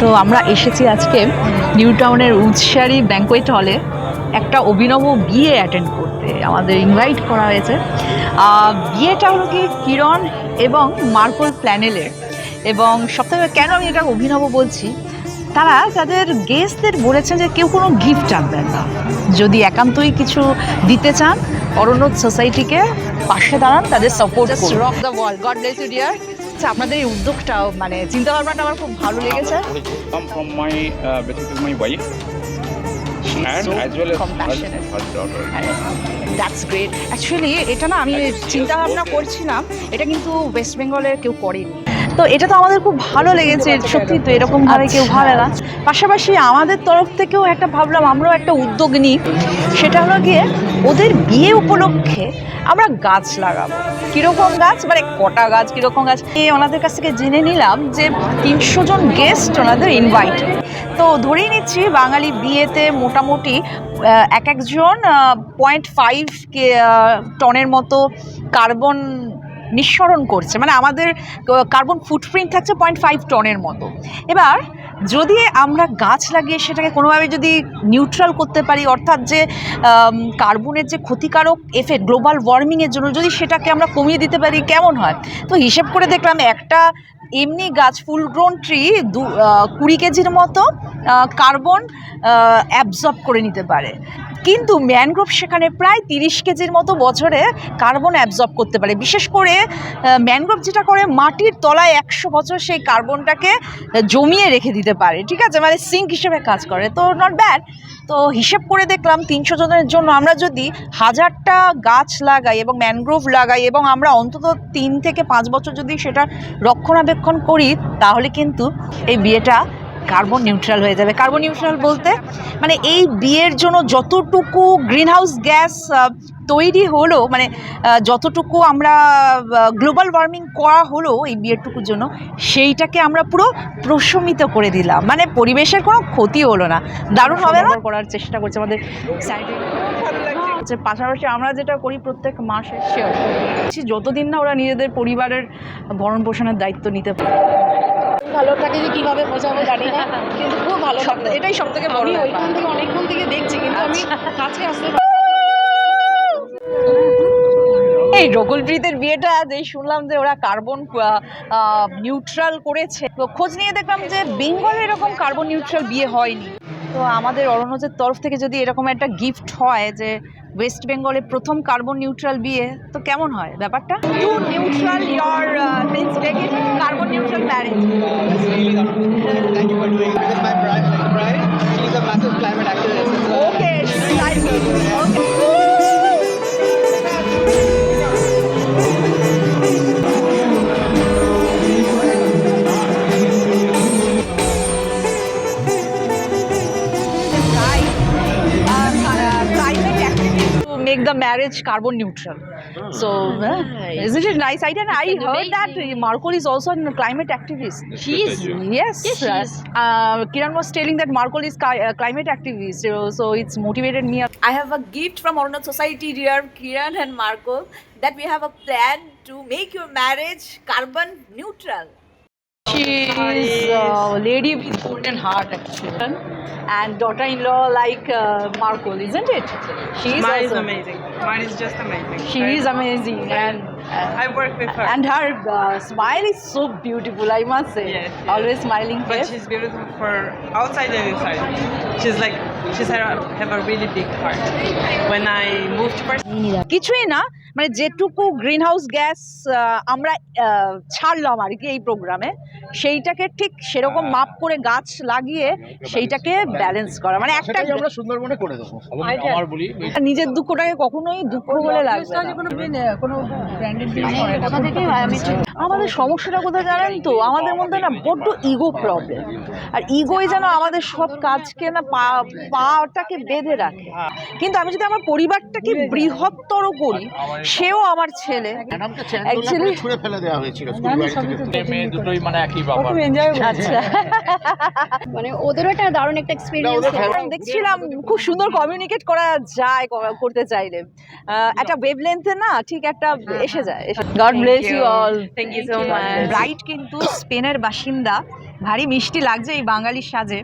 তো আমরা এসেছি আজকে নিউ টাউনের উৎসারি ব্যাঙ্কোয়েট হলে একটা অভিনব বিয়ে অ্যাটেন্ড করতে। আমাদের ইনভাইট করা হয়েছে। বিয়েটা হলো কি? কিরণ এবং মার্কল প্ল্যানেলের এবং সবথেকে কেন আমি এটা অভিনব বলছি? তারা তাদের গেস্টদের বলেছেন যে কেউ কোনো গিফট আনবেন না। যদি একান্তই কিছু দিতে চান অরণ্য সোসাইটিকে পাশে দাঁড়ান তাদের support rock the world god bless you dear আচ্ছা আপনাদের এই উদ্যোগটা মানে চিন্তা ভাবনাটা আমার খুব ভালো লেগেছে। come from my basically my wife. And so as well as her, compassionate. her daughter. That's great actually এটা না আমি চিন্তা ভাবনা করছিলাম এটা কিন্তু ওয়েস্ট বেঙ্গলের কেউ করেনি। তো এটা তো আমাদের খুব ভালো লেগেছে সত্যি তো এরকম ভাবে কেউ ভালো না। পাশাপাশি আমাদের তরফ থেকেও একটা ভাবলাম, আমরাও একটা উদ্যোগ নিই। সেটা হলো গিয়ে ওদের বিয়ে উপলক্ষে আমরা গাছ লাগাবো। কীরকম গাছ? মানে কটা গাছ, কীরকম গাছ? ওনাদের কাছ থেকে জেনে নিলাম যে তিনশো জন গেস্ট ওনাদের ইনভাইট তো ধরেই নিচ্ছি, বাঙালি বিয়েতে মোটামুটি এক একজন পয়েন্ট ফাইভ কে টনের মতো কার্বন নিঃসরণ করছে। মানে আমাদের কার্বন ফুটপ্রিন্ট থাকছে পয়েন্ট ফাইভ টনের মতো। এবার যদি আমরা গাছ লাগিয়ে সেটাকে কোনোভাবে যদি নিউট্রাল করতে পারি, অর্থাৎ যে কার্বনের যে ক্ষতিকারক এফেক্ট গ্লোবাল ওয়ার্মিংয়ের জন্য যদি সেটাকে আমরা কমিয়ে দিতে পারি, কেমন হয়? তো হিসেব করে দেখলাম একটা এমনি গাছ ফুল গ্রোন ট্রি দু কুড়ি কেজির মতো কার্বন অ্যাবজর্ব করে নিতে পারে। কিন্তু ম্যানগ্রোভ সেখানে প্রায় তিরিশ কেজির মতো বছরে কার্বন অ্যাবজর্ব করতে পারে। বিশেষ করে ম্যানগ্রোভ যেটা করে, মাটির তলায় একশো বছর সেই কার্বনটাকে জমিয়ে রেখে দিতে পারে। ঠিক আছে? মানে সিঙ্ক হিসেবে কাজ করে। তো নট ব্যাড তো হিসেব করে দেখলাম তিনশো জনের জন্য আমরা যদি হাজারটা গাছ লাগাই এবং ম্যানগ্রোভ লাগাই এবং আমরা অন্তত তিন থেকে পাঁচ বছর যদি সেটা রক্ষণাবেক্ষণ করি, তাহলে কিন্তু এই বিয়েটা কার্বন নিউট্রাল হয়ে যাবে। কার্বন নিউট্রাল বলতে মানে এই বিয়ের জন্য যতটুকু গ্রিনহাউস গ্যাস তৈরি হলো মানে যতটুকু আমরা গ্লোবাল ওয়ার্মিং করা হলো এই বিয়েরটুকুর জন্য সেইটাকে আমরা পুরো প্রশমিত করে দিলাম। মানে পরিবেশের কোনো ক্ষতি হলো না। দারুণ হবে না? করার চেষ্টা করছে আমাদের সাইডে পাশাপাশি আমরা যেটা করি প্রত্যেক মাসে শেয়ার যতদিন না ওরা নিজেদের পরিবারের ভরণ পোষণের দায়িত্ব নিতে পারে। ভালোটাকে যে কীভাবে বোঝাবো জানি না কিন্তু খুব ভালো এটাই সব থেকে বড় ওইখান থেকে অনেকক্ষণ থেকে দেখছি কিন্তু আমি কাছে আসতে এই রকুলপ্রীতের বিয়েটা যেই শুনলাম যে ওরা কার্বন নিউট্রাল করেছে। তো খোঁজ নিয়ে দেখলাম যে বেঙ্গলে এরকম কার্বন নিউট্রাল বিয়ে হয়নি। তো আমাদের অরণ্যজের তরফ থেকে যদি এরকম একটা গিফট হয় যে ওয়েস্ট বেঙ্গলে প্রথম কার্বন নিউট্রাল বিয়ে তো কেমন হয় ব্যাপারটা? To neutral your carbon neutral marriage make the marriage carbon neutral. So, uh, isn't it nice idea? And I heard that Markol is also a climate activist. She is. Yes, Yes, she uh, is. uh, Kiran was telling that Markol is ki- uh, climate activist, so, so it's motivated me. I have a gift from Arunach Society, dear Kiran and Marco, that we have a plan to make your marriage carbon neutral. She is a lady with golden heart, actually, and daughter-in-law like uh, Markol, isn't it? She is Mine is also- amazing. Mine is just amazing. She is amazing, and uh, I work with her. and her uh, smile is so beautiful. I must say, Yes, yes. always smiling but face. she's beautiful for outside and inside. She's like she's have, have a really big heart. When I moved to Barcelona, কিছুই না মানে যেটুকু green house gas আমরা ছাড়লাম আর কি এই প্রোগ্রামে সেইটাকে ঠিক সেরকম মাপ করে গাছ লাগিয়ে সেইটাকে ব্যালেন্স করা। মানে একটা আমরা সুন্দরবনে করে দেবো। আমার বলি নিজের দুঃখটাকে কখনোই দুঃখ বলে লাগবে আমাদের সমস্যাটা কোথায় জানেন তো? আমাদের মধ্যে না বড্ড ইগো প্রবলেম আর ইগোই যেন আমাদের সব কাজকে না পা- পাটাকে বেঁধে রাখে। কিন্তু আমি যদি আমার পরিবারটাকে বৃহত্তর করি সেও আমার ছেলে। ম্যাডামকে ছুঁড়ে ফেলে দেওয়া হয়েছিল স্কুল বাড়ি থেকে। মেয়ে দুটোই মানে একই বাবা আচ্ছা। মানে ওদেরও একটা দারুণ একটা এক্সপিরিয়েন্স দেখছিলাম খুব সুন্দর কমিউনিকেট করা যায় করতে চাইলে। আহ, একটা ওয়েভ লেন্থে না ঠিক একটা এসে যায় god bless you all Thank you so much. Bright কিন্তু স্পেনের বাসিন্দা। ভারী মিষ্টি লাগছে এই বাঙালির সাজে।